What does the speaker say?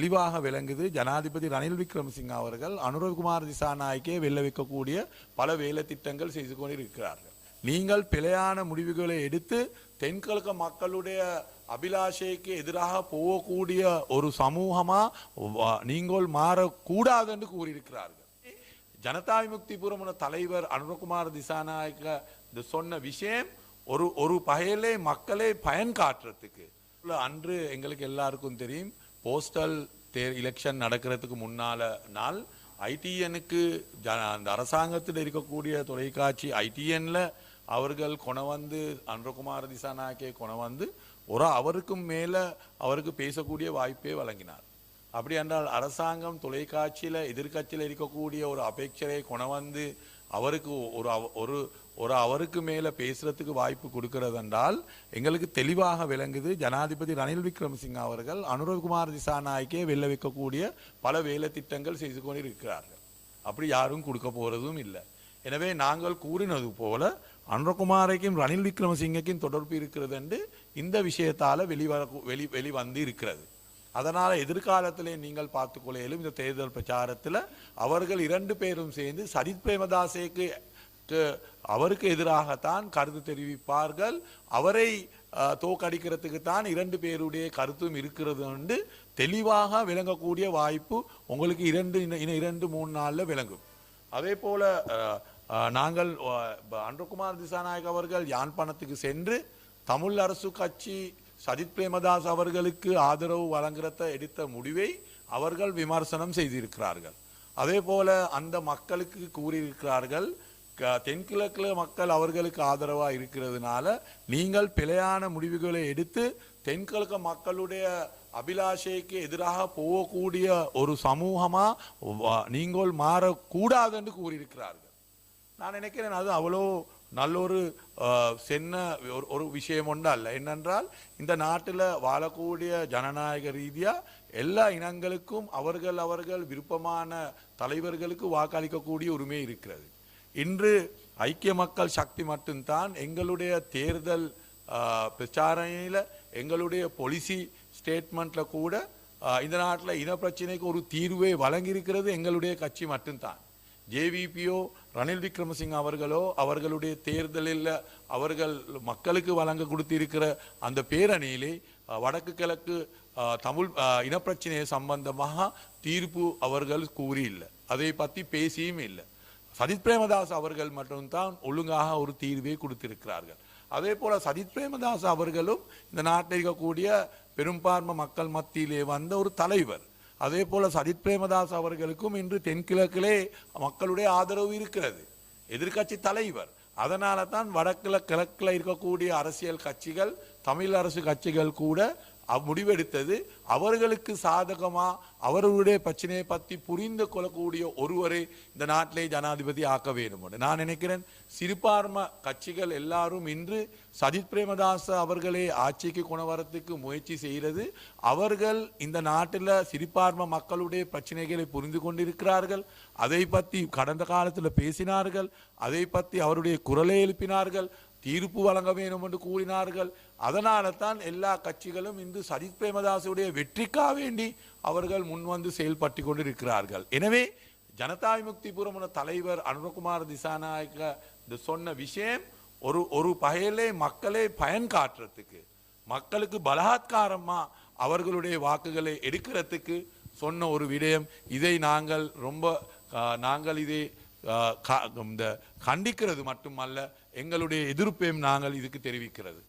தெளிவாக விளங்குது. ஜனாதிபதி ரணில் விக்ரமசிங்க அவர்கள் அனுரகுமார் திசாநாயக்கே வெல்ல வைக்கக்கூடிய பல வேலை திட்டங்கள் செய்து கொண்டிருக்கிறார்கள். நீங்கள் பிழையான முடிவுகளை எடுத்து தென்கிழக்கு மக்களுடைய அபிலாஷைக்கு எதிராக போகக்கூடிய ஒரு சமூகமா நீங்கள் மாறக்கூடாது என்று கூறியிருக்கிறார்கள். ஜனதா விமுக்தி புரமுன தலைவர் அனுரகுமார் திசாநாயக்க சொன்ன விஷயம் ஒரு ஒரு பயலே மக்களை பயன் காட்டுறதுக்கு. அன்று எங்களுக்கு எல்லாருக்கும் தெரியும் போஸ்டல் தேர் எலெக்ஷன் நடக்கிறதுக்கு முன்னால நாள் ஐடிஎனுக்கு அந்த அரசாங்கத்தில் இருக்கக்கூடிய தொலைக்காட்சி ஐடிஎனில் அவர்கள் கொண வந்து அனுரகுமார் திசாநாயக்கே கொண வந்து ஒரு அவருக்கும் மேலே அவருக்கு பேசக்கூடிய வாய்ப்பே வழங்கினார். அப்படி என்றால் அரசாங்கம் தொலைக்காட்சியில் எதிர்க்கட்சியில் இருக்கக்கூடிய ஒரு அபேட்சரை கொண வந்து அவருக்கு ஒரு அவ- ஒரு ஒரு அவருக்கு மேலே பேசுகிறதுக்கு வாய்ப்பு கொடுக்கிறது என்றால் எங்களுக்கு தெளிவாக விளங்குது. ஜனாதிபதி ரணில் விக்ரமசிங்க அவர்கள் அனுரகுமார் திசாநாயக்கே வெல்ல வைக்கக்கூடிய பல வேலை திட்டங்கள் செய்து கொண்டிருக்கிறார்கள். அப்படி யாரும் கொடுக்க போகிறதும் இல்லை. எனவே நாங்கள் கூறினது போல அனுரகுமாரைக்கும் ரணில் விக்ரமசிங்கக்கும் தொடர்பு இருக்கிறது என்று இந்த விஷயத்தால் வெளிவர வெளி வெளிவந்து இருக்கிறது அதனால் எதிர்காலத்திலே நீங்கள் பார்த்துக்கொள்ளையிலும் இந்த தேர்தல் பிரச்சாரத்தில் அவர்கள் இரண்டு பேரும் சேர்ந்து சரித் பிரேமதாசேக்கு அவருக்கு எதிராகத்தான் கருத்து தெரிவிப்பார்கள். அவரை தோக்கடிக்கிறதுக்கு தோற்கடிக்கிறதுக்கு தான் இரண்டு பேருடைய கருத்தும் இருக்கிறது என்று தெளிவாக விளங்கக்கூடிய வாய்ப்பு உங்களுக்கு இரண்டு இன இரண்டு மூணு நாளில் விளங்கும். அதே போல் நாங்கள் அன்றகுமார் திசாநாயக் அவர்கள் யாழ்ப்பாணத்துக்கு சென்று தமிழ் அரசு கட்சி சஜித் பிரேமதாஸ் அவர்களுக்கு ஆதரவு வழங்குறத எடுத்த முடிவை அவர்கள் விமர்சனம் செய்திருக்கிறார்கள். அதே போல அந்த மக்களுக்கு கூறியிருக்கிறார்கள் க- மக்கள் அவர்களுக்கு ஆதரவாக இருக்கிறதுனால நீங்கள் பிழையான முடிவுகளை எடுத்து தென்கிழக்கு மக்களுடைய அபிலாஷைக்கு எதிராக போகக்கூடிய ஒரு சமூகமாக நீங்கள் மாறக்கூடாது என்று கூறியிருக்கிறார்கள். நான் நினைக்கிறேன் அது அவ்வளோ நல்ல ஒரு சென்ன ஒரு ஒரு விஷயம் ஒன்று அல்ல என்னென்றால் இந்த நாட்டில் வாழக்கூடிய ஜனநாயக ரீதியாக எல்லா இனங்களுக்கும் அவர்கள் அவர்கள் விருப்பமான தலைவர்களுக்கு வாக்களிக்கக்கூடிய உரிமை இருக்கிறது. இன்று ஐக்கிய மக்கள் சக்தி மட்டும்தான் எங்களுடைய தேர்தல் பிரச்சாரணையில் எங்களுடைய பொலிசி ஸ்டேட்மெண்ட்டில் கூட இந்த நாட்டில் இன பிரச்சனைக்கு ஒரு தீர்வை வழங்கியிருக்கிறது எங்களுடைய கட்சி மட்டும்தான். ஜேவிபியோ ரணில் விக்ரமசிங்க அவர்களோ அவர்களுடைய தேர்தலில் அவர்கள் மக்களுக்கு வழங்க கொடுத்திருக்கிற அந்த பேரணியிலே வடக்கு கிழக்கு தமிழ் இனப்பிரச்சனையை இனப்பிரச்சனை சம்பந்தமாக தீர்ப்பு அவர்கள் கூறியில்லை. அதை பற்றி பேசியும் இல்லை. சஜித் பிரேமதாஸ் அவர்கள் மட்டும்தான் ஒழுங்காக ஒரு தீர்வை கொடுத்திருக்கிறார்கள். அதே போல் சஜித் பிரேமதாஸ் அவர்களும் இந்த நாட்டில் இருக்கக்கூடிய பெரும்பான்மை மக்கள் மத்தியிலே வந்த ஒரு தலைவர். அதே போல் சஜித் பிரேமதாஸ் அவர்களுக்கும் இன்று தென்கிழக்கிலே மக்களுடைய ஆதரவு இருக்கிறது. எதிர்க்கட்சி தலைவர். அதனால தான் வடக்கில் கிழக்கில் இருக்கக்கூடிய அரசியல் கட்சிகள் தமிழ் அரசு கட்சிகள் கூட அவ் முடிவெடுத்தது. அவர்களுக்கு சாதகமாக அவர்களுடைய பிரச்சனையை பற்றி புரிந்து கொள்ளக்கூடிய ஒருவரை இந்த நாட்டிலே ஜனாதிபதி ஆக்க வேண்டும் நான் நினைக்கிறேன். சிறுபான்மை கட்சிகள் எல்லாரும் இன்று சஜித் பிரேமதாச அவர்களே ஆட்சிக்கு குணவரத்துக்கு முயற்சி செய்கிறது. அவர்கள் இந்த நாட்டில் சிறுபான்மை மக்களுடைய பிரச்சனைகளை புரிந்து கொண்டிருக்கிறார்கள். அதை பற்றி கடந்த காலத்தில் பேசினார்கள். அதை பற்றி அவருடைய குரலை எழுப்பினார்கள். தீர்ப்பு வழங்க வேண்டும் என்று கூறினார்கள். அதனால தான் எல்லா கட்சிகளும் இன்று சஜித் பிரேமதாசுடைய வெற்றிக்காக வேண்டி அவர்கள் முன்வந்து செயல்பட்டு கொண்டிருக்கிறார்கள். எனவே ஜனதா விமுக்தி புரமுன தலைவர் அனுரகுமார் திசாநாயக்க இந்த சொன்ன விஷயம் ஒரு ஒரு பகையிலே மக்களை பயன் காட்டுறதுக்கு மக்களுக்கு பலாத்காரமாக அவர்களுடைய வாக்குகளை எடுக்கிறதுக்கு சொன்ன ஒரு விடயம். இதை நாங்கள் ரொம்ப நாங்கள் இதை க இந்த கண்டிக்கிறது மட்டுமல்ல எங்களுடைய எதிர்ப்பையும் நாங்கள் இதுக்கு தெரிவிக்கிறது.